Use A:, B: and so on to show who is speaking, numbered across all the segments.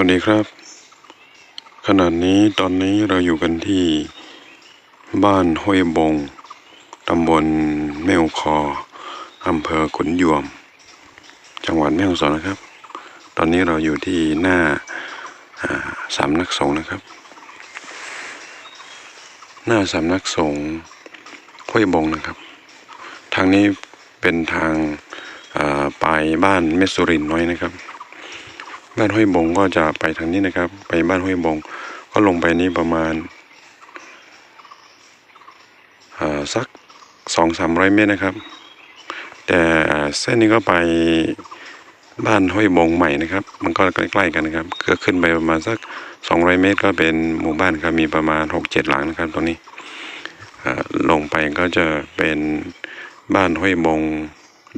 A: วัสดีครับ ขณะนี้ตอนนี้เราอยู่กันที่บ้านห้วยบง ตำบลแม่วคอ อำเภอขุนยวม จังหวัดแม่ฮ่องสอนนะครับ ตอนนี้เราอยู่ที่หน้าอ่าสำนักสงฆ์นะครับ หน้าสำนักสงฆ์ห้วยบงนะครับ ทางนี้เป็นทางาไปบ้านเมสุรินน้อยนะครับ บ้านห้วยบงก็จะไปทางนี้นะครับ ไปบ้านห้วยบง ก็ลงไปนี้ประมาณาสักสองสามร้อยเมตรนะครับ แต่เส้นนี้ก็ไปบ้านห้วยบงใหม่นะครับ มันก็ใกล้ๆกันนะครับก็ขึ้นไปประมาณสักสองร้อยเมตร ก็เป็นหมู่บ้านครับมีประมาณหกเจ็ดหลังนะครับตรงนี้ลงไปก็จะเป็นบ้านห้วยบง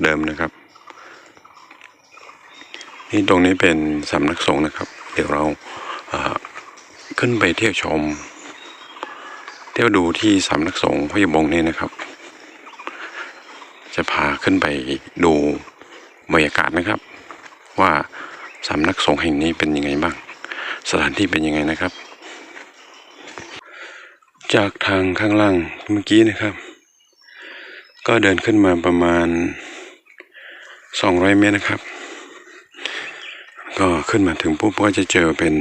A: เดิมนะครับ นี่ตรงนี้เป็นสำนักสงฆ์นะครับ เดี๋ยวเราขึ้นไปเที่ยวชม เที่ยวดูที่สำนักสงฆ์ห้วยบงนี่นะครับ จะพาขึ้นไปดูบรรยากาศนะครับ ว่าสำนักสงฆ์แห่งนี้เป็นยังไงบ้าง สถานที่เป็นยังไงนะครับ จากทางข้างล่างเมื่อกี้นะครับ ก็เดินขึ้นมาประมาณ 200 เมตรนะครับ ก็ขึ้นมาถึงปุ๊บก็จะเจอเป็น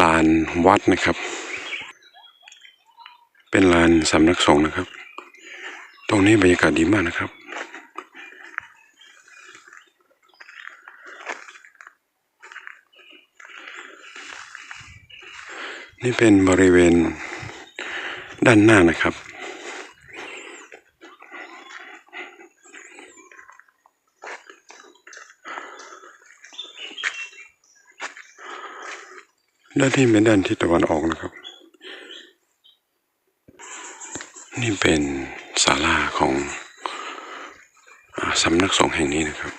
A: ลานวัดนะครับ เป็นลานสำนักสงฆ์นะครับ ตรงนี้บรรยากาศดีมากนะครับ นี่เป็นบริเวณด้านหน้านะครับ ด้านที่เป็นด้านทิศตะวันออกนะครับ นี่เป็นศาลาของอสำนักสงฆ์แห่งนี้นะครับ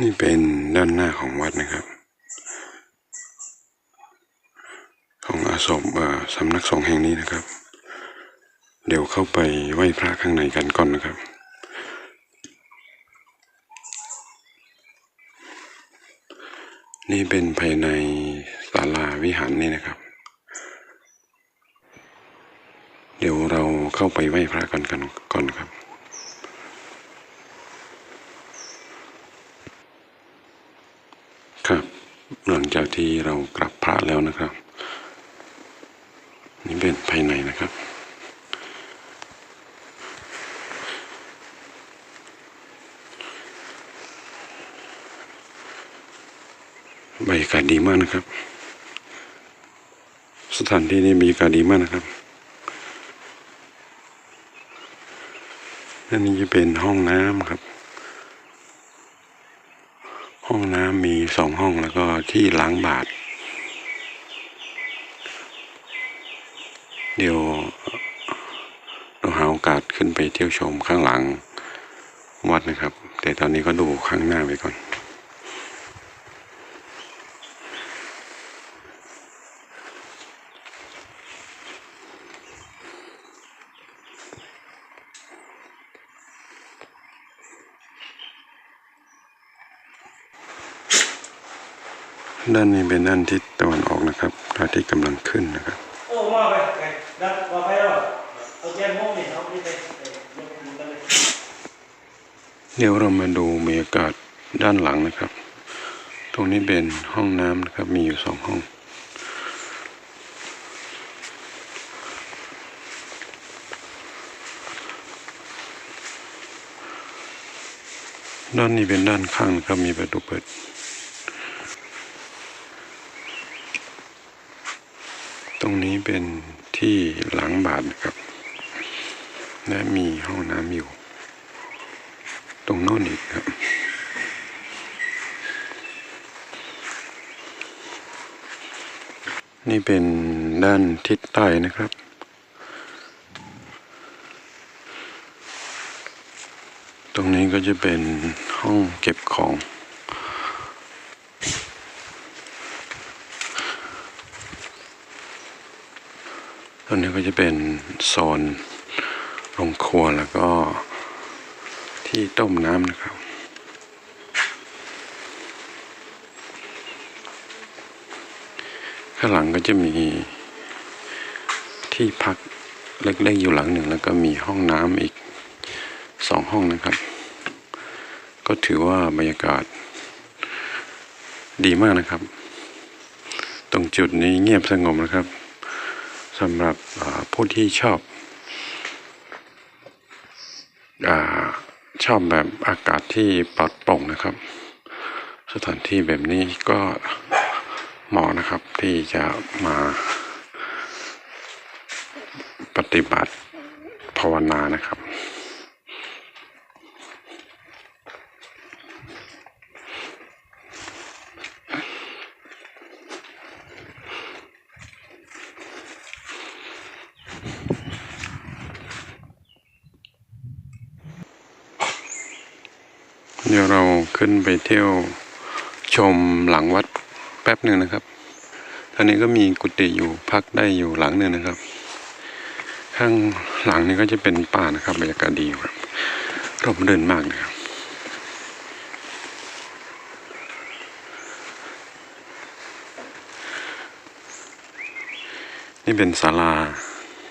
A: นี่เป็นด้านหน้าของวัดนะครับ ของอาสมสำนักสงฆ์แห่งนี้นะครับ เดี๋ยวเข้าไปไหว้พระข้างในกันก่อนนะครับ นี่เป็นภายในศาลาวิหารนี่นะครับ เดี๋ยวเราเข้าไปไหว้พระกันกันก่อนครับ ครับ หลังจากที่เรากลับพระแล้วนะครับ นี่เป็นภายในนะครับ บรรยากาศดีมากนะครับ สถานที่นี้บรรยากาศดีมากนะครับอันนี้จะเป็นห้องน้ำครับ ห้องน้ำมีสองห้องแล้วก็ที่ล้างบาท เดี๋ยวเราหาโอกาสขึ้นไปเที่ยวชมข้างหลังวัดนะครับ แต่ตอนนี้ก็ดูข้างหน้าไปก่อน ด้านนี้เป็นด้านทิศตะวันออกนะครับพระอาทิตย์กำลังขึ้นนะครับ
B: โอ้มาไปไงดักมาไปแล้วเอาแก้มโม่นี่เอานี่ไปเอ่อยกมือกันเลย
A: เดี๋ยวเรามาดูบรรยากาศด้านหลังนะครับ ตรงนี้เป็นห้องน้ำนะครับ มีอยู่สองห้อง ด้านนี้เป็นด้านข้างนะครับ มีประตูเปิด รงนี้เป็นที่หลังบาทนะครับ และมีห้องน้ำอยู่ ตรงโน้นอีกครับ นี่เป็นด้านทิศใต้นะครับตรงนี้ก็จะเป็นห้องเก็บของ ตรงนี้ก็จะเป็นโซนโรงครัวแล้วก็ที่ต้มน้ำนะครับ ข้างหลังก็จะมีที่พักเล็กๆอยู่หลังหนึ่ง แล้วก็มีห้องน้ำอีกสองห้องนะครับ ก็ถือว่าบรรยากาศดีมากนะครับ ตรงจุดนี้เงียบสงบนะครับ สำหรับผู้ที่ชอบอชอบแบบอากาศที่ปลอดโปร่งนะครับ สถานที่แบบนี้ก็เหมาะนะครับที่จะมาปฏิบัติภาวนานะครับ ดี๋ยวเราขึ้นไปเที่ยวชมหลังวัดแป๊บหนึ่งนะครับท่านี้ก็มีกุฏิอยู่พักได้อยู่หลังหนึ่งนะครับ ข้างหลังนี้ก็จะเป็นป่านะครับบรรยากาศดีครับร่มรื่นมากนะครับนี่เป็นศาลา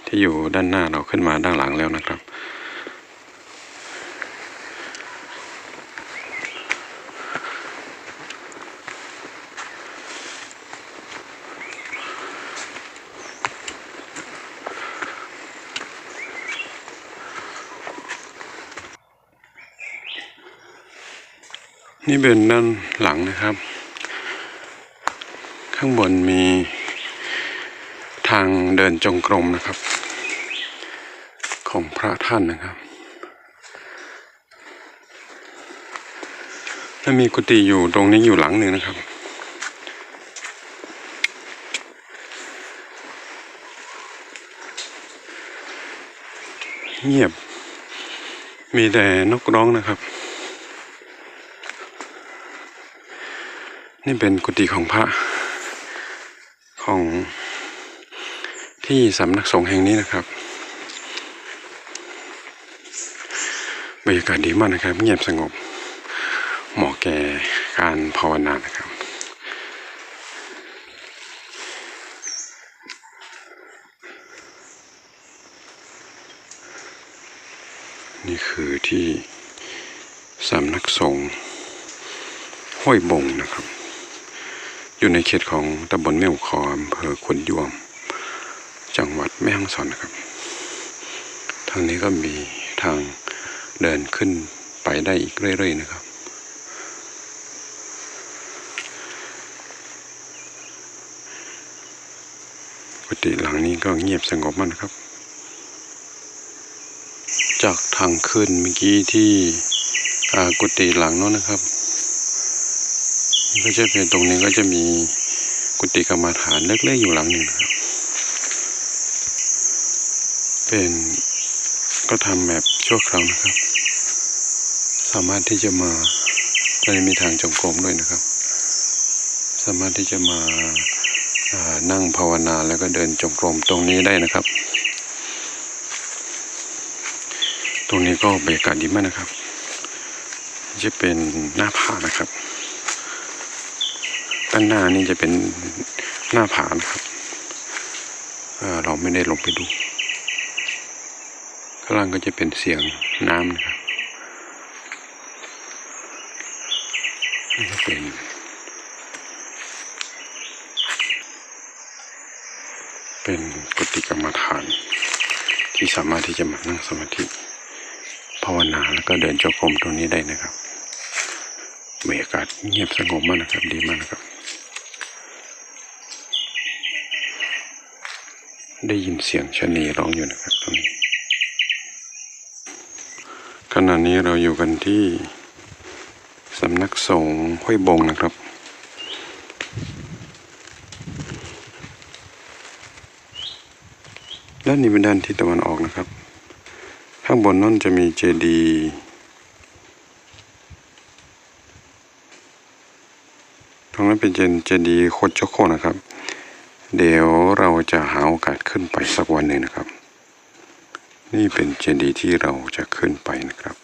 A: ที่อยู่ด้านหน้าเราขึ้นมาด้านหลังแล้วนะครับ นี่เป็นด้านหลังนะครับ ข้างบนมีทางเดินจงกรมนะครับ ของพระท่านนะครับและมีกุฏิอยู่ตรงนี้อยู่หลังหนึ่งนะครับเงียบมีแต่นกร้องนะครับ นี่เป็นกุฏิของพระของที่สำนักสงฆ์แห่งนี้นะครับบรรยากาศดีมากนะครับ เงียบสงบเหมาะแก่การภาวนานะครับ นี่คือที่สำนักสงฆ์ห้วยบงนะครับ อยู่ในเขตของตำบลแม่วคออำเภอขวนยวม จังหวัดแม่ฮ่องสอนนะครับ ทางนี้ก็มีทางเดินขึ้นไปได้อีกเรื่อยๆนะครับ กุฏิหลังนี้ก็เงียบสงบมากนะครับ จากทางขึ้นเมื่อกี้ที่อากุฏิหลังโน้นนะครับ ก็จะเป็นตรงนี้ก็จะมีกุฏิกรรมฐานเล็กๆอยู่หลังหนึ่งครับ เป็นก็ทำแบบชั่วคราวนะครับ สามารถที่จะมาก็จะมีทางจงกรมด้วยนะครับ สามารถที่จะมาานั่งภาวนาแล้วก็เดินจงกรมตรงนี้ได้นะครับ ตรงนี้ก็บรรยากาศดีมากนะครับ จะเป็นหน้าผานะครับ ด้านหน้านี่จะเป็นหน้าผานะครับเเราไม่ได้ลงไปดู ข้างล่างก็จะเป็นเสียงน้ำนะครับนี่ก็เป็นเป็นกุฏิกรรมฐาน ที่สามารถที่จะมานั่งสมาธิภาวนาแล้วก็เดินจงกรมตรงนี้ได้นะครับบรรยากาศเงียบสงบมากนะครับดีมากนะครับ ได้ยินเสียงชะนีร้องอยู่นะครับตรงนี้ขณะนี้เราอยู่กันที่สำนักสงฆ์ห้วยบงนะครับ ด้านนี้เป็นด้านทิศตะวันออกนะครับ ข้างบนนั่นจะมีเจดีย์ตรงนั้นเป็นเจเจดีย์โคดโจโคนะครับ เดี๋ยวเราจะหาโอกาสขึ้นไปสักวันหนึ่งนะครับ นี่เป็นเจดีย์ที่เราจะขึ้นไปนะครับ